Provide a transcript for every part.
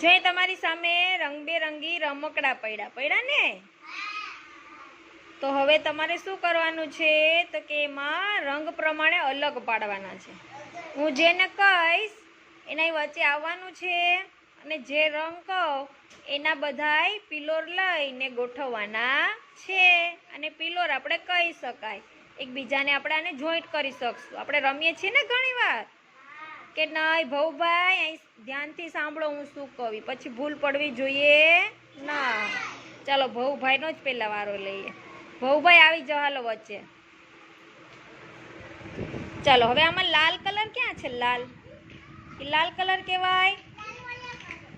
જે તમારી સામે રંગબેરંગી રમકડા પડ્યા પડ્યા ને? તો હવે તમારે શું કરવાનું છે તો કે એમાં રંગ પ્રમાણે અલગ પાડવાના છે. હું જેને કહીશ એના વચ્ચે આવવાનું છે અને જે રંગ કહું, એના બધાય પિલોર લઈને ગોઠવવાના છે અને પિલોર આપણે કહી શકાય. એકબીજાને આપણે આને જોઈન્ટ કરી શકશું. આપણે રમીએ છીએ ને ઘણી વાર કે નહીં ભવભાઈ, અહીં ધ્યાનથી સાંભળો હું શું કહું. પછી ભૂલ પડવી જોઈએ. ના. ચાલો ભઉભાઈનો જ પહેલા વારો લઈએ. ભવભાઈ આવી જાઓ, હાલો, વચ્ચે. ચાલો, હવે આમાં લાલ કલર ક્યાં છે? લાલ. એ લાલ કલર કહેવાય?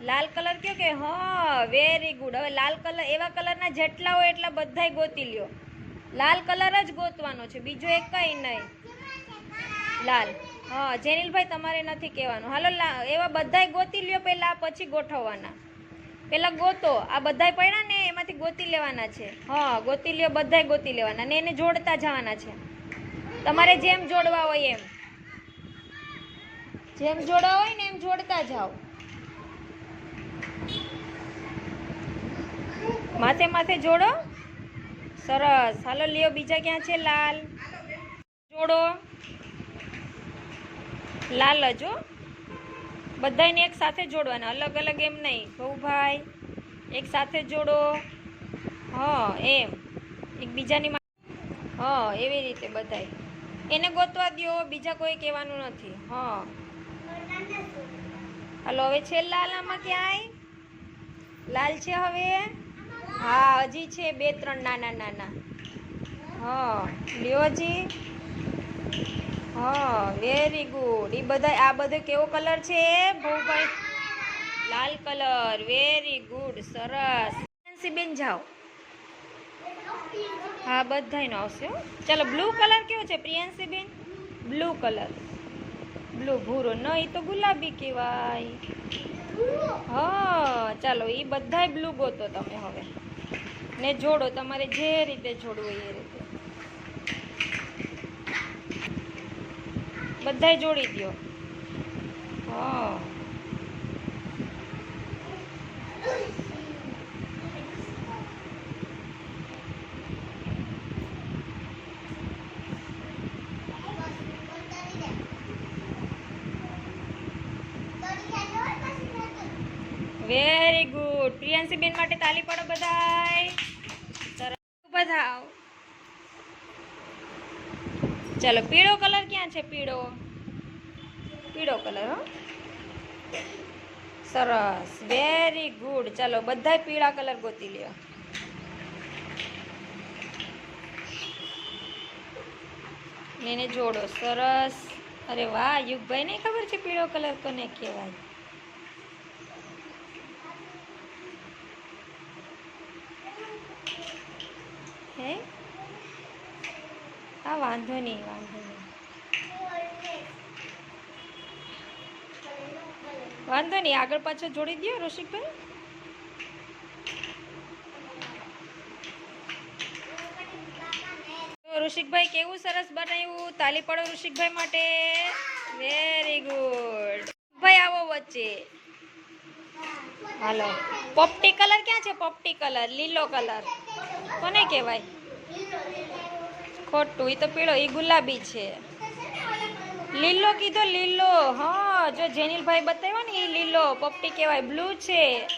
લાલ કલર કયો કે? હા વેરી ગુડ હવે લાલ કલર, એવા કલરના જેટલા હોય એટલા બધા ગોતી લ્યો. લાલ કલર જ ગોતવાનો છે. બીજો એક કંઈ નહીં. લાલ. હા, જેનિલભાઈ તમારે નથી કહેવાનું. હાલો એવા બધાય ગોતી લ્યો પહેલાં પછી ગોઠવવાના. પહેલાં ગોતો. આ બધાય પડ્યા ને, એમાંથી ગોતી લેવાના છે. હા, ગોતી લ્યો, બધાય ગોતી લેવાના. ને એને જોડતા જવાના છે. તમારે જેમ જોડવા હોય એમ. જેમ જોડવા હોય ને એમ જોડતા જાઓ. માથે માથે જોડો. સરસ. હાલો, લ્યો, બીજા ક્યાં છે? લાલ. જોડો. લાલ જ બધાને એક સાથે જોડવાના, અલગ અલગ એમ નહીં. ભાઈ એક સાથે જોડો. હા, એમ. એકબીજાની હા, એવી રીતે બધાય. એને ગોતવા દ્યો, બીજા કોઈ કહેવાનું નથી. હા. હાલો, હવે છે લાલ આમાં ક્યાંય? લાલ છે હવે? હા, હજી છે બે ત્રણ નાના નાના. હા, લ્યો હજી. હા વેરી ગુડ એ બધા આ બધો કેવો કલર છે? ભૂભાઈ લાલ કલર વેરી ગુડ સરસ. બેન જાઓ. હા, બધાયનો આવશે. ચાલો બ્લુ કલર કેવો છે, પ્રિયાંશી બેન? બ્લુ કલર બ્લુ ભૂરો. ન એ તો ગુલાબી કહેવાય. હા, ચાલો, એ બધાય બ્લુ ગોતો તમે હવે. ને જોડો, તમારે જે રીતે જોડવું એ રીતે. બધાય જોડી દ્યો. હા વેરી ગુડ પ્રિયાંશી બેન માટે તાલી પાડો બધાય. સરસ. બધા ચાલો, પીળો કલર ક્યાં છે પીળો? પીળો કલર, હો. સરસ વેરી ગુડ ચાલો, બધાય પીળા કલર ગોતી લ્યો. એને જોડો, સરસ. અરે વાહ, યુગભાઈ ને ખબર છે પીળો કલર કોને કહેવાય? હે? હા, વાંધો નહીં વાંધો નહીં. વાંધો નહીં, આગળ પાછળ જોડી દો ઋષિકભાઈ. તો ઋષિકભાઈ, કેવું સરસ બનાવ્યું? તાલી પડો ઋષિકભાઈ માટે. વેરી ગુડ ભાઈ, આવો વચ્ચે. હાલો. પોપટી કલર ક્યાં છે? પોપટી કલર, લીલો કલર. કોને કહેવાય? ખોટું એ તો પીળો એ ગુલાબી છે. લીલો કીધો, લીલો. હા, જો જેનિલભાઈ બતાવ્યો ને એ લીલો. પોપટી કહેવાય, બ્લુ છે.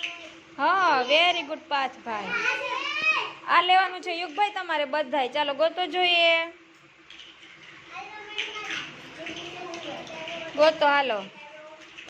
હા વેરી ગુડ પાથ ભાઈ. આ લેવાનું છે યુગભાઈ તમારે બધાય. ચાલો, ગોતો જોઈએ. ગોતો, હાલો.